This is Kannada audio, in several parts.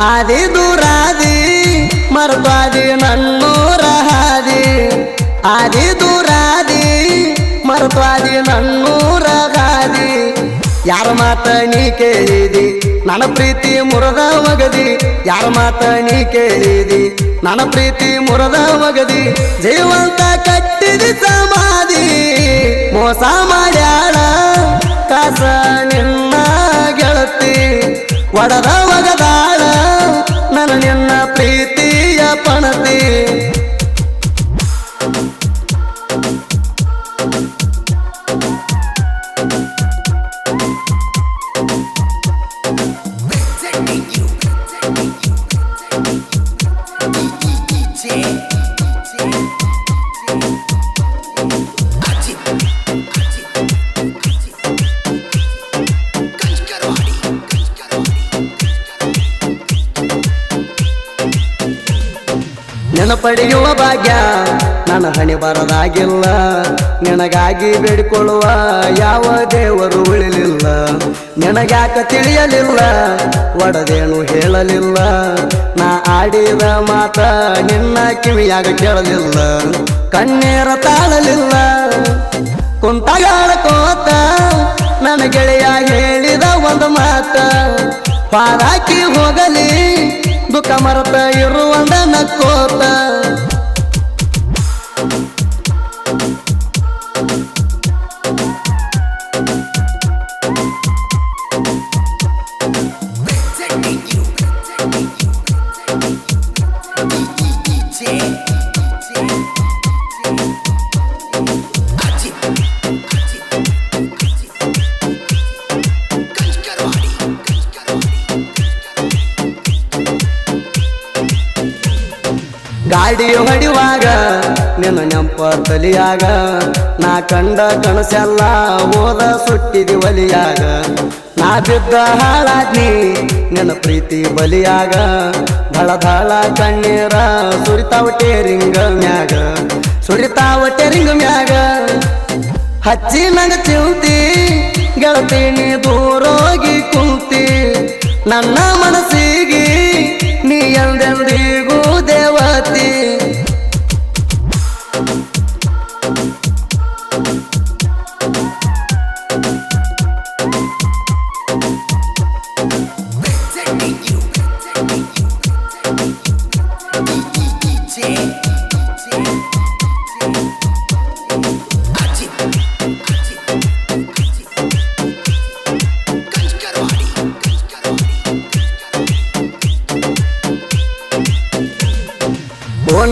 ಆದಿ ದೂರಾದಿ ಮರ್ಬಾದಿ ನನ್ನೂರ ಹಾದಿ ಆದಿ ದೂರಾದಿ ಮರ್ಬಾದಿ ನನ್ನೂರ ಹಾದಿ ಯಾರ ಮಾತ ನೀ ಕೇಳಿದಿ? ನನ್ನ ಪ್ರೀತಿ ಮುರದ ಮಗದಿ ಯಾರ ಮಾತ ನೀ ಕೇಳಿದಿ? ನನ್ನ ಪ್ರೀತಿ ಮುರದ ಮಗದಿ ಜೀವಂತ ಕಟ್ಟಿದಿ ಸಮಾಧಿ. ಮೋಸ ಮಾಡ್ಯಾಳ, ಕಾಸ ನಿನ್ನ ಗೆಳತಿ. ಒಡದ ಒಗದಾಳ ನನ್ನ ಪ್ರೀತಿಯ ಪಣತಿ. ನೆನಪಡೆಯುವ ಭಾಗ್ಯ ನನ್ನ ಹಣೆ ಬರದಾಗಿಲ್ಲ. ನಿನಗಾಗಿ ಬೇಡಿಕೊಳ್ಳುವ ಯಾವ ದೇವರು ಉಳಿಲಿಲ್ಲ. ನಿನಗ್ಯಾಕ ತಿಳಿಯಲಿಲ್ಲ, ಒಡದೇನು ಹೇಳಲಿಲ್ಲ. ನಾ ಆಡಿದ ಮಾತ ನಿನ್ನ ಕಿವಿಯಾಗ ಕೇಳಲಿಲ್ಲ. ಕಣ್ಣೀರ ತಾಳಲಿಲ್ಲ. ಕುಂತಗಾಳ ಕೋತ ನನ್ನ ಗೆಳೆಯ ಹೇಳಿದ ಒಂದು ಮಾತ, ಪಾರಾಕಿ ಹೋಗಲಿ. ಮರತ ಇರುವಂದ ನಕ್ಕೋತ ಗಾಡಿ ಹೊಡಿವಾಗ ನಿನ್ನ ನೆಂಪ ತಲಿಯಾಗ ನಾ ಕಂಡ ಕನಸೆಲ್ಲ ಓದ ಸುಟ್ಟಿದಿ ಒಲಿಯಾಗ. ನಾ ಬಿದ್ದ ಹಾಳಾದ್ನಿ ನಿನ್ನ ಪ್ರೀತಿ ಬಲಿಯಾಗ. ಧಳ ಧಳ ಕಣ್ಣೀರ ಸುರಿತಾವ ಟೇರಿಂಗ ಮ್ಯಾಗ, ಸುರಿತಾವ ಟೇರಿಂಗ ಮ್ಯಾಗ. ಹಚ್ಚಿ ನಂಗ ಚಿಂತಿ ಗೆಳತೀನಿ ದೂರೋಗಿ ಕುಂತಿ, ನನ್ನ ಮನಸ್ಸಿಗೆ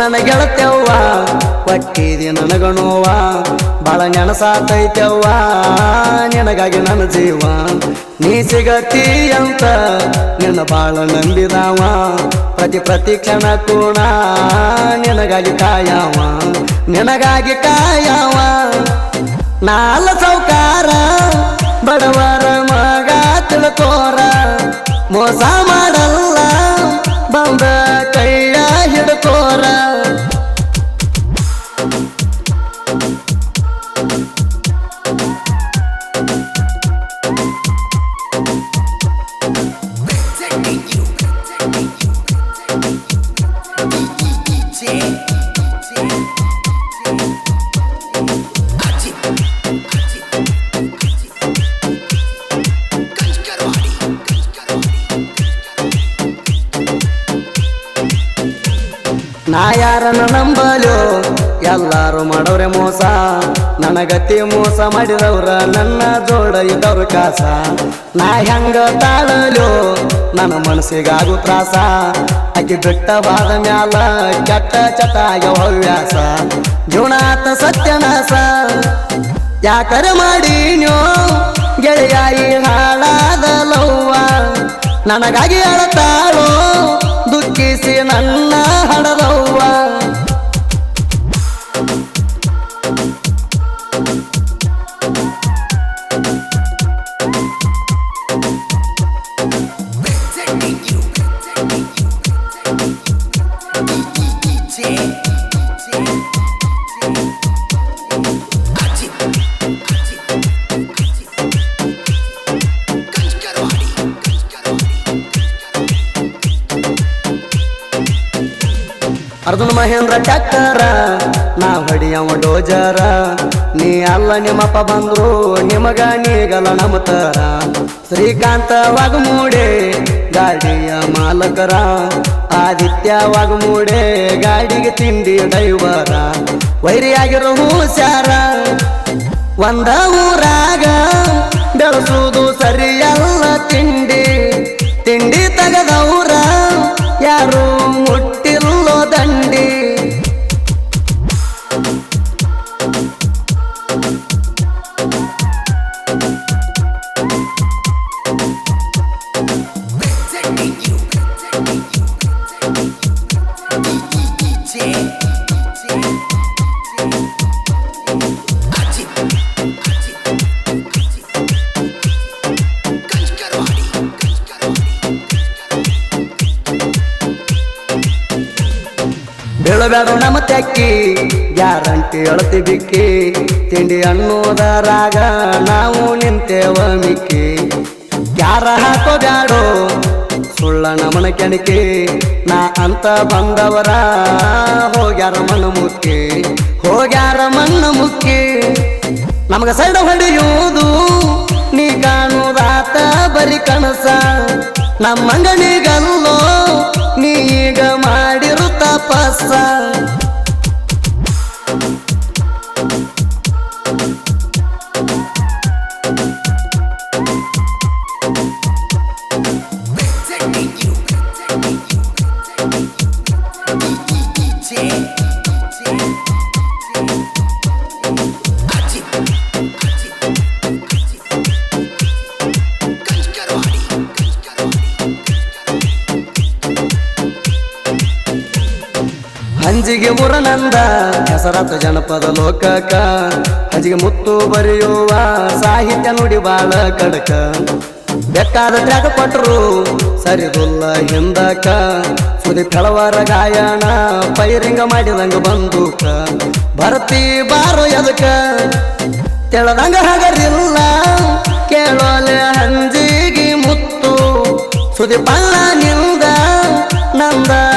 ನನ್ನ ಗೆಳತ್ಯವ್ವ ಪಟ್ಟಿದಿ ನನಗಣೋವ. ಬಾಳ ನೆನಸಾತೈತವ್ವ ನಿನಗಾಗಿ ನನ್ನ ಜೀವ. ನೀ ಸಿಗತಿ ಅಂತ ನಿನ್ನ ಬಾಳ ನಂಬಿದಾವ. ಪ್ರತಿ ಪ್ರತಿ ಕ್ಷಣ ಕೋಣ ನಿನಗಾಗಿ ಕಾಯವ. ನಿನಗಾಗಿ ಕಾಯವ. ನಾಲ ಸೌಕಾರ, ಬಡವರ ಮಗ ತಿಳ್ಕೋರ. ಮೋಸ ಮಾಡಲ್ಲ, ಬಂದ ಕೈಯ ಹಿಡ್ಕೋರ. ನಾ ಯಾರನ್ನ ನಂಬಲು? ಎಲ್ಲಾರು ಮಾಡೋರೆ ಮೋಸ. ನನಗತಿ ಮೋಸ ಮಾಡಿದವ್ರ ನನ್ನ ಜೋಡ ಇದ್ದವ್ರ ಕಾಸ. ನಾ ಹೆಂಗ ತಾಳಲು? ನನ್ನ ಮನಸ್ಸಿಗಾಗು ತ್ರಾಸ. ಅಕ್ಕಿ ಬಿಟ್ಟ ಬಾದ ಮ್ಯಾಲ ಕೆಟ್ಟ ಚಟಾಯ ಹವ್ಯಾಸ. ಜೀವನಾತ ಸತ್ಯನಾಸ. ಯಾಕರ ಮಾಡೀನ್ಯೋ? ಗೆಳೆಯಾಯಿ ಹಾಳಾದ ಲವ್ವ. ನನಗಾಗಿ ಅಳತಾಳೋ? ದುಃಖಿಸಿ ನನ್ನ ಅರ್ಜುನ್ ಮಹೇಂದ್ರ ಟ್ಯಾಕ್ಟರ, ನಾ ಹೊಡಿಯವ ಡೋಜರ. ನೀ ಅಲ್ಲ ನಿಮ್ಮಪ್ಪ ಬಂದ್ರು, ನಿಮಗ ನೀಗಲ್ಲ ನಮತರ ಶ್ರೀಕಾಂತ ವಾಗಮೂಡೆ, ಗಾಡಿಯ ಮಾಲಕರ. ಆದಿತ್ಯ ವಾಗಮೂಡೆ, ಗಾಡಿಗೆ ತಿಂಡಿ ಡೈವರ ವೈರಿಯಾಗಿರೋ ಹುಷಾರ, ಒಂದ ಊರಾಗ ಬೆಳೆಸುವುದು ಸರಿಯಲ್ಲ ತಿಂಡಿ. ತಿಂಡಿ ತೆಗೆದವ್ರ ಬೀಳಬೇಡ ನಮ್ಮ ತೆಕ್ಕಿ. ಗ್ಯಾರಂಟಿ ಅಳತಿ ಬಿಕ್ಕಿ. ತಿಂಡಿ ಅನ್ನೋದರಾಗ ನಾವು ನಿಂತೇವ ಮಿಕ್ಕಿ. ಯಾರ ಹಾಕೋ ಬ್ಯಾಡೋ ಸುಳ್ಳ ನಮನ ಕೆಣಕಿ ನಾ ಅಂತ ಬಂದವರ, ಹೋಗ್ಯಾರ ಮಣ್ಣ ಮುಕ್ಕಿ. ಹೋಗ್ಯಾರ ಮಣ್ಣ ಮುಕ್ಕಿ. ನಮಗ ಸೈಡ ಹೊಡೆಯುವುದು, ನೀ ಕಾಣುವುದಾತ ಬರಿ ಕನಸ. ನಮ್ಮಂಗನಿಗಲ್ಲೋ ನೀ ಈಗ ಮಾಡಿರು pasar ಹಂಜಿಗೆ ಮುರನಂದ ಹೆಸರಾತ ಜನಪದ ಲೋಕಕ. ಅಂಜಿಗೆ ಮುತ್ತು ಬರೆಯುವ ಸಾಹಿತ್ಯ ನುಡಿ ಬಾಳ ಕಡಕ. ಬೇಕಾದ ತ್ಯಾಗ ಕೊಟ್ಟರು ಸರಿದುಲ್ಲ ಹಿಂದಕ. ಸುದಿ ಕಳವರ ಗಾಯನ ಪೈರಿಂಗ ಮಾಡಿದಂಗ ಬಂದೂಕ. ಭರ್ತಿ ಬಾರು ಎದಕ? ತೆಳದಂಗ ಹಗರಿಲ್ಲ. ಕೇಳೋಲೆ ಅಂಜಿಗೆ ಮುತ್ತು. ಸುದಿ ಬಲ್ಲ ನಿಂದ ನಂದ